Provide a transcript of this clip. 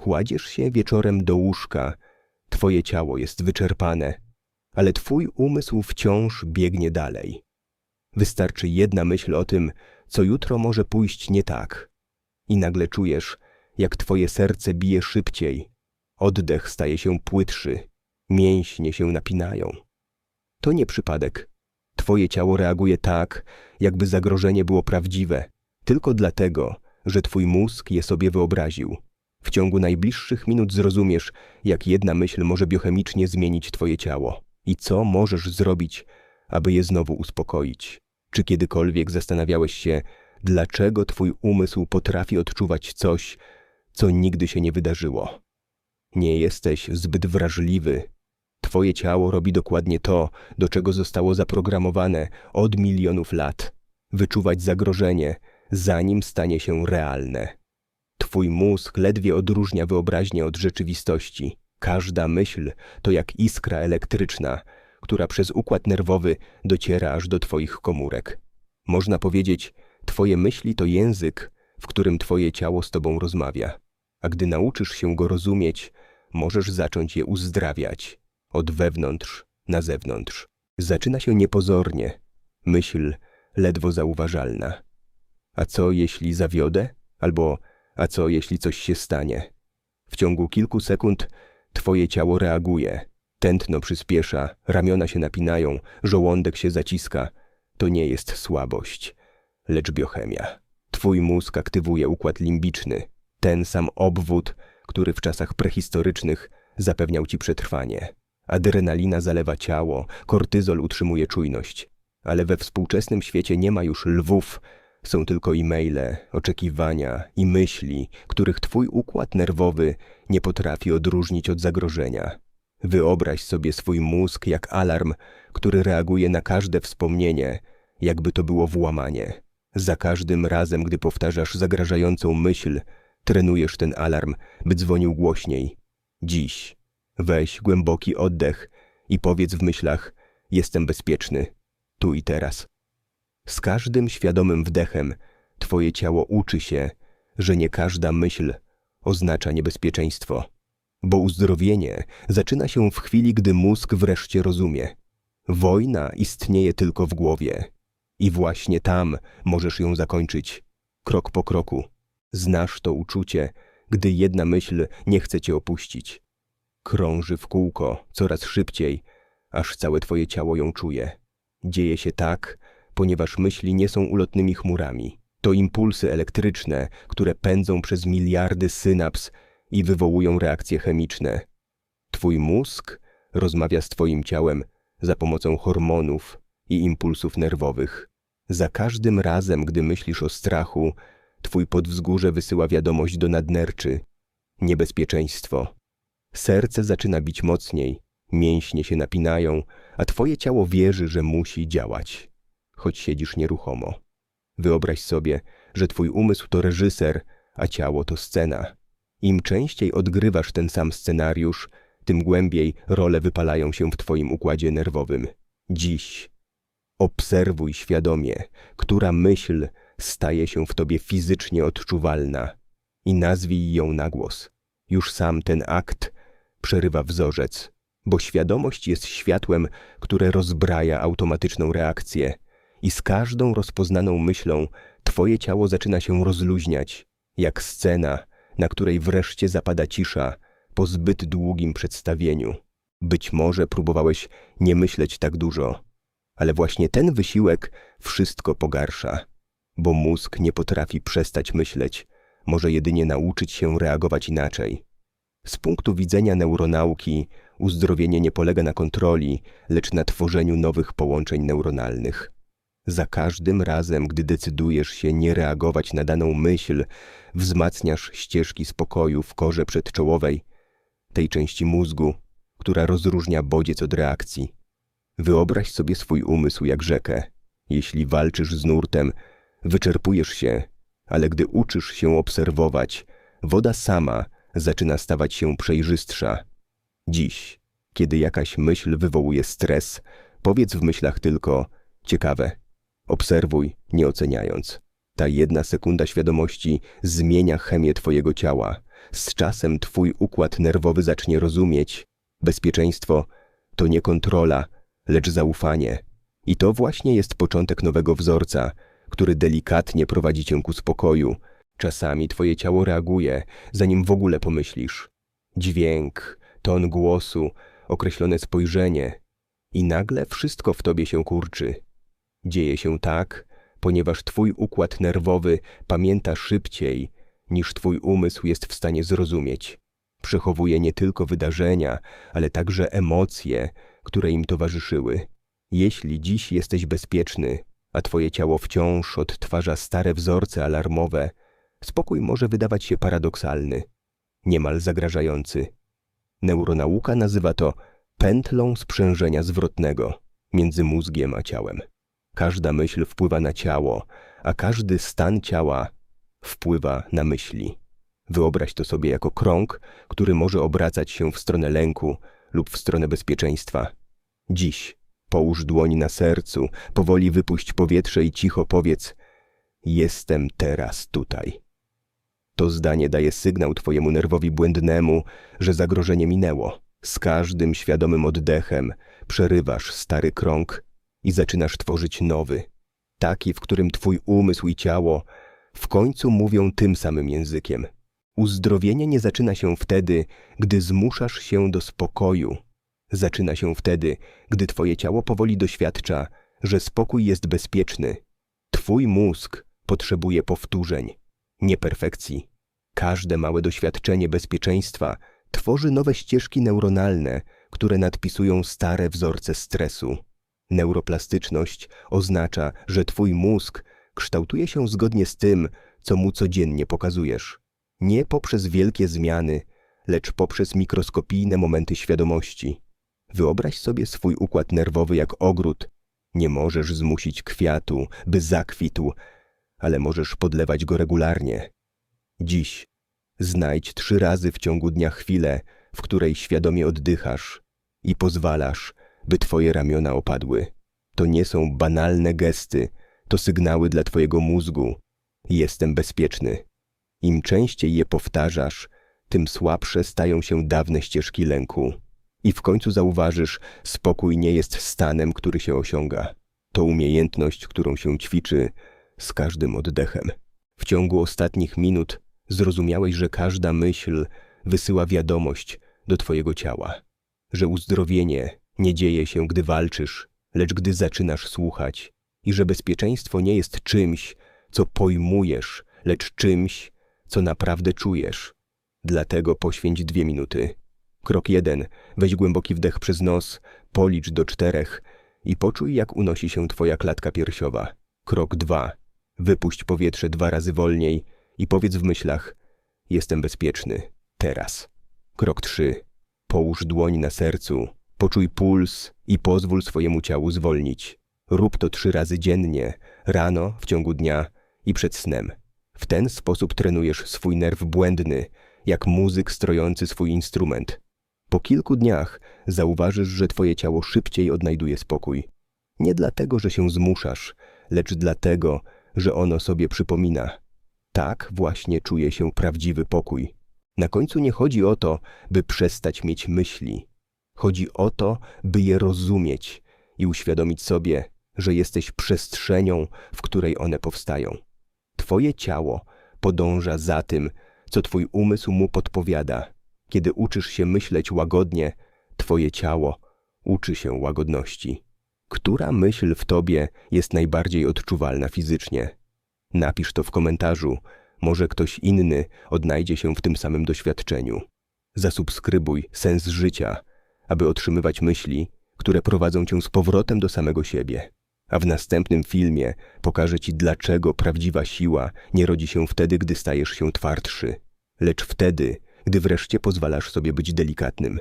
Kładziesz się wieczorem do łóżka, twoje ciało jest wyczerpane, ale twój umysł wciąż biegnie dalej. Wystarczy jedna myśl o tym, co jutro może pójść nie tak. I nagle czujesz, jak twoje serce bije szybciej, oddech staje się płytszy, mięśnie się napinają. To nie przypadek. Twoje ciało reaguje tak, jakby zagrożenie było prawdziwe, tylko dlatego, że twój mózg je sobie wyobraził. W ciągu najbliższych minut zrozumiesz, jak jedna myśl może biochemicznie zmienić twoje ciało i co możesz zrobić, aby je znowu uspokoić. Czy kiedykolwiek zastanawiałeś się, dlaczego twój umysł potrafi odczuwać coś, co nigdy się nie wydarzyło? Nie jesteś zbyt wrażliwy. Twoje ciało robi dokładnie to, do czego zostało zaprogramowane od milionów lat. Wyczuwać zagrożenie, zanim stanie się realne. Twój mózg ledwie odróżnia wyobraźnię od rzeczywistości. Każda myśl to jak iskra elektryczna, która przez układ nerwowy dociera aż do Twoich komórek. Można powiedzieć, Twoje myśli to język, w którym Twoje ciało z Tobą rozmawia. A gdy nauczysz się go rozumieć, możesz zacząć je uzdrawiać od wewnątrz na zewnątrz. Zaczyna się niepozornie, myśl ledwo zauważalna. A co jeśli zawiodę? Albo a co jeśli coś się stanie? W ciągu kilku sekund twoje ciało reaguje. Tętno przyspiesza, ramiona się napinają, żołądek się zaciska. To nie jest słabość, lecz biochemia. Twój mózg aktywuje układ limbiczny, ten sam obwód, który w czasach prehistorycznych zapewniał ci przetrwanie. Adrenalina zalewa ciało, kortyzol utrzymuje czujność. Ale we współczesnym świecie nie ma już lwów, są tylko e-maile, oczekiwania i myśli, których twój układ nerwowy nie potrafi odróżnić od zagrożenia. Wyobraź sobie swój mózg jak alarm, który reaguje na każde wspomnienie, jakby to było włamanie. Za każdym razem, gdy powtarzasz zagrażającą myśl, trenujesz ten alarm, by dzwonił głośniej. Dziś weź głęboki oddech i powiedz w myślach: Jestem bezpieczny, tu i teraz. Z każdym świadomym wdechem Twoje ciało uczy się, że nie każda myśl oznacza niebezpieczeństwo, bo uzdrowienie zaczyna się w chwili, gdy mózg wreszcie rozumie. Wojna istnieje tylko w głowie i właśnie tam możesz ją zakończyć, krok po kroku. Znasz to uczucie, gdy jedna myśl nie chce cię opuścić. Krąży w kółko coraz szybciej, aż całe twoje ciało ją czuje. Dzieje się tak, ponieważ myśli nie są ulotnymi chmurami. To impulsy elektryczne, które pędzą przez miliardy synaps i wywołują reakcje chemiczne. Twój mózg rozmawia z Twoim ciałem za pomocą hormonów i impulsów nerwowych. Za każdym razem, gdy myślisz o strachu, Twój podwzgórze wysyła wiadomość do nadnerczy. Niebezpieczeństwo. Serce zaczyna bić mocniej, mięśnie się napinają, a Twoje ciało wierzy, że musi działać choć siedzisz nieruchomo. Wyobraź sobie, że twój umysł to reżyser, a ciało to scena. Im częściej odgrywasz ten sam scenariusz, tym głębiej role wypalają się w twoim układzie nerwowym. Dziś obserwuj świadomie, która myśl staje się w tobie fizycznie odczuwalna i nazwij ją na głos. Już sam ten akt przerywa wzorzec, bo świadomość jest światłem, które rozbraja automatyczną reakcję – i z każdą rozpoznaną myślą twoje ciało zaczyna się rozluźniać, jak scena, na której wreszcie zapada cisza po zbyt długim przedstawieniu. Być może próbowałeś nie myśleć tak dużo, ale właśnie ten wysiłek wszystko pogarsza, bo mózg nie potrafi przestać myśleć, może jedynie nauczyć się reagować inaczej. Z punktu widzenia neuronauki, uzdrowienie nie polega na kontroli, lecz na tworzeniu nowych połączeń neuronalnych. Za każdym razem, gdy decydujesz się nie reagować na daną myśl, wzmacniasz ścieżki spokoju w korze przedczołowej, tej części mózgu, która rozróżnia bodziec od reakcji. Wyobraź sobie swój umysł jak rzekę. Jeśli walczysz z nurtem, wyczerpujesz się, ale gdy uczysz się obserwować, woda sama zaczyna stawać się przejrzystsza. Dziś, kiedy jakaś myśl wywołuje stres, powiedz w myślach tylko ciekawe, Obserwuj, nie oceniając. Ta jedna sekunda świadomości zmienia chemię Twojego ciała, Z czasem twój układ nerwowy zacznie rozumieć. Bezpieczeństwo to nie kontrola, lecz zaufanie. I to właśnie jest początek nowego wzorca, który delikatnie prowadzi cię ku spokoju. Czasami twoje ciało reaguje, zanim w ogóle pomyślisz. Dźwięk, ton głosu, określone spojrzenie. I nagle wszystko w tobie się kurczy. Dzieje się tak, ponieważ twój układ nerwowy pamięta szybciej, niż twój umysł jest w stanie zrozumieć. Przechowuje nie tylko wydarzenia, ale także emocje, które im towarzyszyły. Jeśli dziś jesteś bezpieczny, a twoje ciało wciąż odtwarza stare wzorce alarmowe, spokój może wydawać się paradoksalny, niemal zagrażający. Neuronauka nazywa to pętlą sprzężenia zwrotnego między mózgiem a ciałem. Każda myśl wpływa na ciało, a każdy stan ciała wpływa na myśli. Wyobraź to sobie jako krąg, który może obracać się w stronę lęku lub w stronę bezpieczeństwa. Dziś połóż dłoń na sercu, powoli wypuść powietrze i cicho powiedz: Jestem teraz tutaj. To zdanie daje sygnał Twojemu nerwowi błędnemu, że zagrożenie minęło. Z każdym świadomym oddechem przerywasz stary krąg i zaczynasz tworzyć nowy, taki, w którym Twój umysł i ciało w końcu mówią tym samym językiem. Uzdrowienie nie zaczyna się wtedy, gdy zmuszasz się do spokoju. Zaczyna się wtedy, gdy Twoje ciało powoli doświadcza, że spokój jest bezpieczny. Twój mózg potrzebuje powtórzeń, nie perfekcji. Każde małe doświadczenie bezpieczeństwa tworzy nowe ścieżki neuronalne, które nadpisują stare wzorce stresu. Neuroplastyczność oznacza, że Twój mózg kształtuje się zgodnie z tym, co mu codziennie pokazujesz. Nie poprzez wielkie zmiany, lecz poprzez mikroskopijne momenty świadomości. Wyobraź sobie swój układ nerwowy jak ogród. Nie możesz zmusić kwiatu, by zakwitł, ale możesz podlewać go regularnie. Dziś znajdź trzy razy w ciągu dnia chwilę, w której świadomie oddychasz i pozwalasz, by twoje ramiona opadły. To nie są banalne gesty, to sygnały dla twojego mózgu. Jestem bezpieczny. Im częściej je powtarzasz, tym słabsze stają się dawne ścieżki lęku. I w końcu zauważysz, spokój nie jest stanem, który się osiąga. To umiejętność, którą się ćwiczy z każdym oddechem. W ciągu ostatnich minut zrozumiałeś, że każda myśl wysyła wiadomość do twojego ciała, że uzdrowienie nie dzieje się, gdy walczysz, lecz gdy zaczynasz słuchać i że bezpieczeństwo nie jest czymś, co pojmujesz, lecz czymś, co naprawdę czujesz. Dlatego poświęć dwie minuty. Krok jeden. Weź głęboki wdech przez nos, policz do czterech i poczuj, jak unosi się twoja klatka piersiowa. Krok dwa. Wypuść powietrze dwa razy wolniej i powiedz w myślach Jestem bezpieczny. Teraz. Krok trzy. Połóż dłoń na sercu, poczuj puls i pozwól swojemu ciału zwolnić. Rób to trzy razy dziennie, rano, w ciągu dnia i przed snem. W ten sposób trenujesz swój nerw błędny, jak muzyk strojący swój instrument. Po kilku dniach zauważysz, że twoje ciało szybciej odnajduje spokój. Nie dlatego, że się zmuszasz, lecz dlatego, że ono sobie przypomina. Tak właśnie czuje się prawdziwy pokój. Na końcu nie chodzi o to, by przestać mieć myśli. Chodzi o to, by je rozumieć i uświadomić sobie, że jesteś przestrzenią, w której one powstają. Twoje ciało podąża za tym, co twój umysł mu podpowiada. Kiedy uczysz się myśleć łagodnie, twoje ciało uczy się łagodności. Która myśl w tobie jest najbardziej odczuwalna fizycznie? Napisz to w komentarzu, może ktoś inny odnajdzie się w tym samym doświadczeniu. Zasubskrybuj Sens Życia, aby otrzymywać myśli, które prowadzą cię z powrotem do samego siebie. A w następnym filmie pokażę Ci, dlaczego prawdziwa siła nie rodzi się wtedy, gdy stajesz się twardszy, lecz wtedy, gdy wreszcie pozwalasz sobie być delikatnym.